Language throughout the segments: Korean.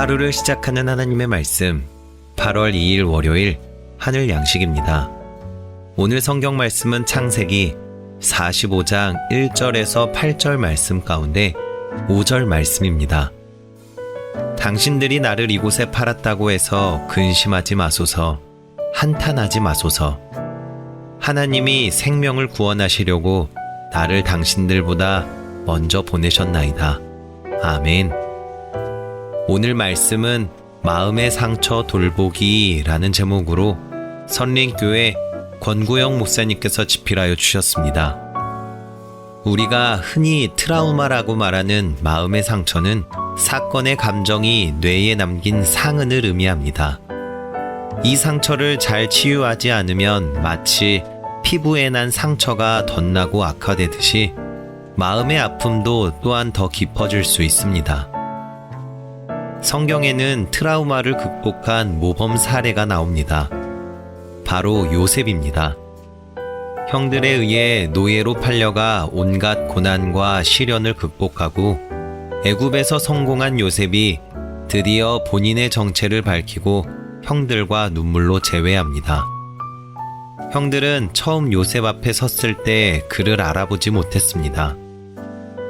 하루를 시작하는 하나님의 말씀 8월 2일 월요일 하늘 양식입니다. 오늘 성경 말씀은 창세기 45장 1절에서 8절 말씀 가운데 5절 말씀입니다. 당신들이 나를 이곳에 팔았다고 해서 근심하지 마소서, 한탄하지 마소서. 하나님이 생명을 구원하시려고 나를 당신들보다 먼저 보내셨나이다. 아멘. 오늘 말씀은 마음의 상처 돌보기라는 제목으로 선린교회 권구영 목사님께서 집필하여 주셨습니다. 우리가 흔히 트라우마라고 말하는 마음의 상처는 사건의 감정이 뇌에 남긴 상흔을 의미합니다. 이 상처를 잘 치유하지 않으면 마치 피부에 난 상처가 덧나고 악화되듯이 마음의 아픔도 또한 더 깊어질 수 있습니다. 성경에는 트라우마를 극복한 모범 사례가 나옵니다. 바로 요셉입니다. 형들에 의해 노예로 팔려가 온갖 고난과 시련을 극복하고 애굽에서 성공한 요셉이 드디어 본인의 정체를 밝히고 형들과 눈물로 재회합니다. 형들은 처음 요셉 앞에 섰을 때 그를 알아보지 못했습니다.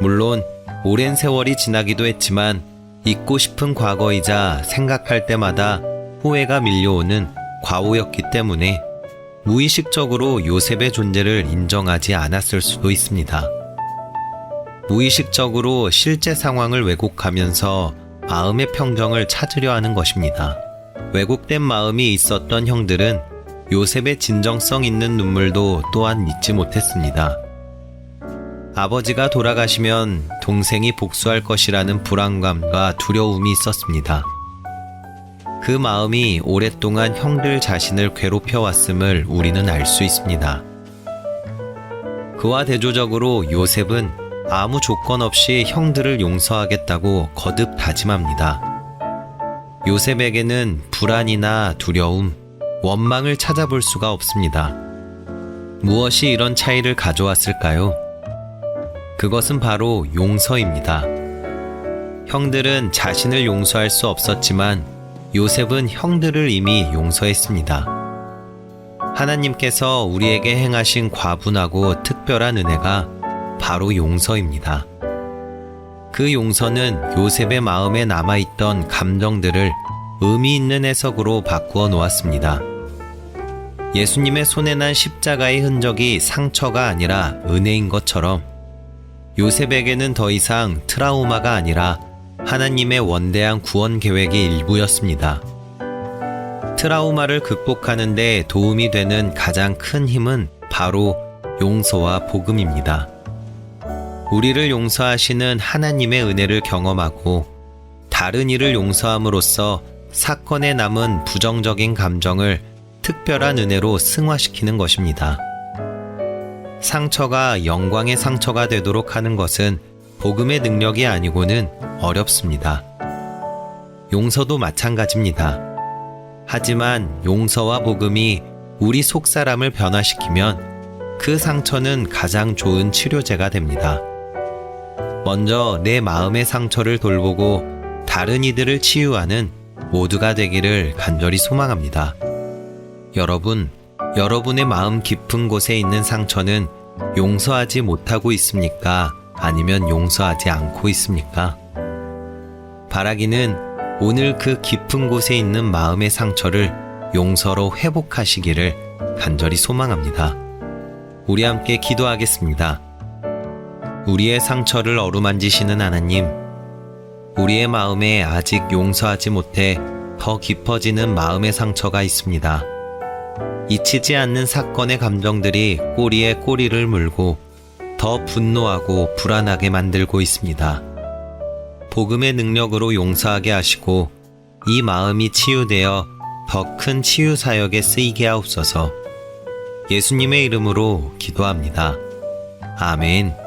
물론 오랜 세월이 지나기도 했지만 잊고 싶은 과거이자 생각할 때마다 후회가 밀려오는 과오였기 때문에 무의식적으로 요셉의 존재를 인정하지 않았을 수도 있습니다. 무의식적으로 실제 상황을 왜곡하면서 마음의 평정을 찾으려 하는 것입니다. 왜곡된 마음이 있었던 형들은 요셉의 진정성 있는 눈물도 또한 잊지 못했습니다. 아버지가 돌아가시면 동생이 복수할 것이라는 불안감과 두려움이 있었습니다. 그 마음이 오랫동안 형들 자신을 괴롭혀 왔음을 우리는 알 수 있습니다. 그와 대조적으로 요셉은 아무 조건 없이 형들을 용서하겠다고 거듭 다짐합니다. 요셉에게는 불안이나 두려움, 원망을 찾아볼 수가 없습니다. 무엇이 이런 차이를 가져왔을까요? 그것은 바로 용서입니다. 형들은 자신을 용서할 수 없었지만 요셉은 형들을 이미 용서했습니다. 하나님께서 우리에게 행하신 과분하고 특별한 은혜가 바로 용서입니다. 그 용서는 요셉의 마음에 남아있던 감정들을 의미 있는 해석으로 바꾸어 놓았습니다. 예수님의 손에 난 십자가의 흔적이 상처가 아니라 은혜인 것처럼 요셉에게는 더 이상 트라우마가 아니라 하나님의 원대한 구원 계획의 일부였습니다. 트라우마를 극복하는데 도움이 되는 가장 큰 힘은 바로 용서와 복음입니다. 우리를 용서하시는 하나님의 은혜를 경험하고 다른 이를 용서함으로써 사건에 남은 부정적인 감정을 특별한 은혜로 승화시키는 것입니다. 상처가 영광의 상처가 되도록 하는 것은 복음의 능력이 아니고는 어렵습니다. 용서도 마찬가지입니다. 하지만 용서와 복음이 우리 속 사람을 변화시키면 그 상처는 가장 좋은 치료제가 됩니다. 먼저 내 마음의 상처를 돌보고 다른 이들을 치유하는 모두가 되기를 간절히 소망합니다. 여러분, 여러분의 마음 깊은 곳에 있는 상처는 용서하지 못하고 있습니까? 아니면 용서하지 않고 있습니까? 바라기는 오늘 그 깊은 곳에 있는 마음의 상처를 용서로 회복하시기를 간절히 소망합니다. 우리 함께 기도하겠습니다. 우리의 상처를 어루만지시는 하나님, 우리의 마음에 아직 용서하지 못해 더 깊어지는 마음의 상처가 있습니다. 잊히지 않는 사건의 감정들이 꼬리에 꼬리를 물고 더 분노하고 불안하게 만들고 있습니다. 복음의 능력으로 용서하게 하시고 이 마음이 치유되어 더 큰 치유 사역에 쓰이게 하옵소서. 예수님의 이름으로 기도합니다. 아멘.